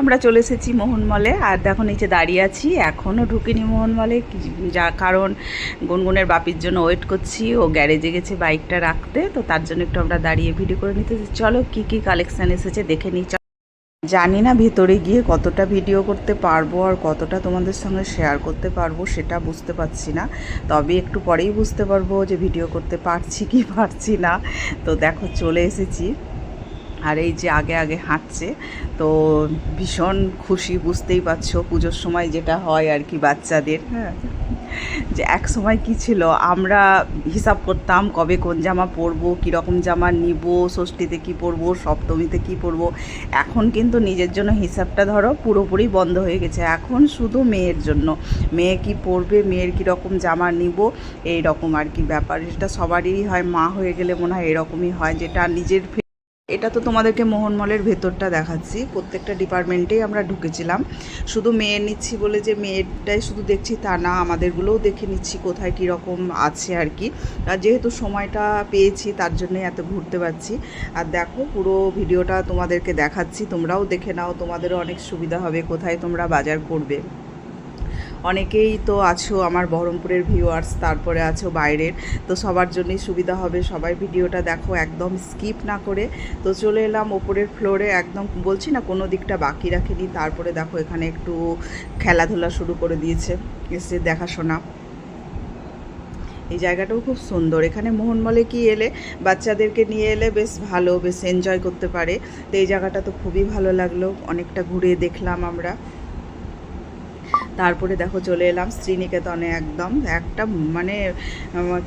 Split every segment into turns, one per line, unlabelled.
আমরা চলে এসেছি মোহনমলে আর দেখো নিচে দাঁড়িয়ে আছি। এখনও ঢুকিনি মোহনমলে যা কারণ, গুনগুনের বাপির জন্য ওয়েট করছি, ও গ্যারেজে গেছে বাইকটা রাখতে, তো তার জন্য একটু আমরা দাঁড়িয়ে ভিডিও করে নিতে চলো, কি কি কালেকশান এসেছে দেখে নিই। জানি না ভেতরে গিয়ে কতটা ভিডিও করতে পারব আর কতটা তোমাদের সঙ্গে শেয়ার করতে পারব, সেটা বুঝতে পারছি না। তবে একটু পরেই বুঝতে পারব যে ভিডিও করতে পারছি কি পারছি না। তো দেখো, চলে এসেছি। আর এই যে আগে আগে হাঁটছে, তো ভীষণ খুশি, বুঝতেই পারছ পুজোর সময় যেটা হয় আর কি বাচ্চাদের হ্যাঁ? যে এক সময় কি ছিল, আমরা হিসাব করতাম কবে কোন জামা পরবো, কীরকম জামা নিব, ষষ্ঠীতে কি পরবো, সপ্তমীতে কি পরবো, এখন কিন্তু নিজের জন্য হিসাবটা ধরো পুরোপুরি বন্ধ হয়ে গেছে। এখন শুধু মেয়ের জন্য, মেয়ে কি পরবে, মেয়ের কী রকম জামা নিব এই রকম আর কি ব্যাপার। এটা সবারই হয়, মা হয়ে গেলে মনে হয় এরকমই হয়, যেটা নিজের এটা তো তোমাদেরকে মোহনমলের ভেতরটা দেখাচ্ছি। প্রত্যেকটা ডিপার্টমেন্টেই আমরা ঢুকেছিলাম। শুধু মেয়ে নিচ্ছি বলে যে মেয়েরটাই শুধু দেখছি তা না, আমাদেরগুলোও দেখে নিচ্ছি কোথায় কী রকম আছে আর কি। আর যেহেতু সময়টা পেয়েছি, তার জন্যে এত ঘুরতে পারছি। আর দেখো, পুরো ভিডিওটা তোমাদেরকে দেখাচ্ছি, তোমরাও দেখে নাও, তোমাদেরও অনেক সুবিধা হবে, কোথায় তোমরা বাজার করবে। অনেকেই তো আছো আমার বহরমপুরের ভিউয়ার্স তারপরে আছো বাইরের। তো সবার জন্যই সুবিধা হবে, সবাই ভিডিওটা দেখো, একদম স্কিপ না করে। তো চলে এলাম ওপরের ফ্লোরে একদম বলছি না কোনো দিকটা বাকি রাখিনি, তারপরে দেখো এখানে একটু খেলাধুলা শুরু করে দিয়েছে, এসে দেখাশোনা। এই জায়গাটাও খুব সুন্দর, এখানে মোহনমলে কি এলে, বাচ্চাদেরকে নিয়ে এলে বেশ ভালো, বেশ এনজয় করতে পারে। তো এই জায়গাটা তো খুবই ভালো লাগল, অনেকটা ঘুরে দেখলাম আমরা। তারপরে দেখো চলে এলাম শ্রীনিকেতনে একদম। একটা মানে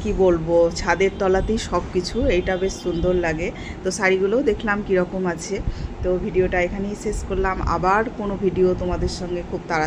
কি বলব, ছাদের তলাতেই সব কিছু এইটা বেশ সুন্দর লাগে। তো শাড়িগুলোও দেখলাম কীরকম আছে। তো ভিডিওটা এখানেই শেষ করলাম। আবার কোনো ভিডিও তোমাদের সঙ্গে খুব তাড়াতাড়ি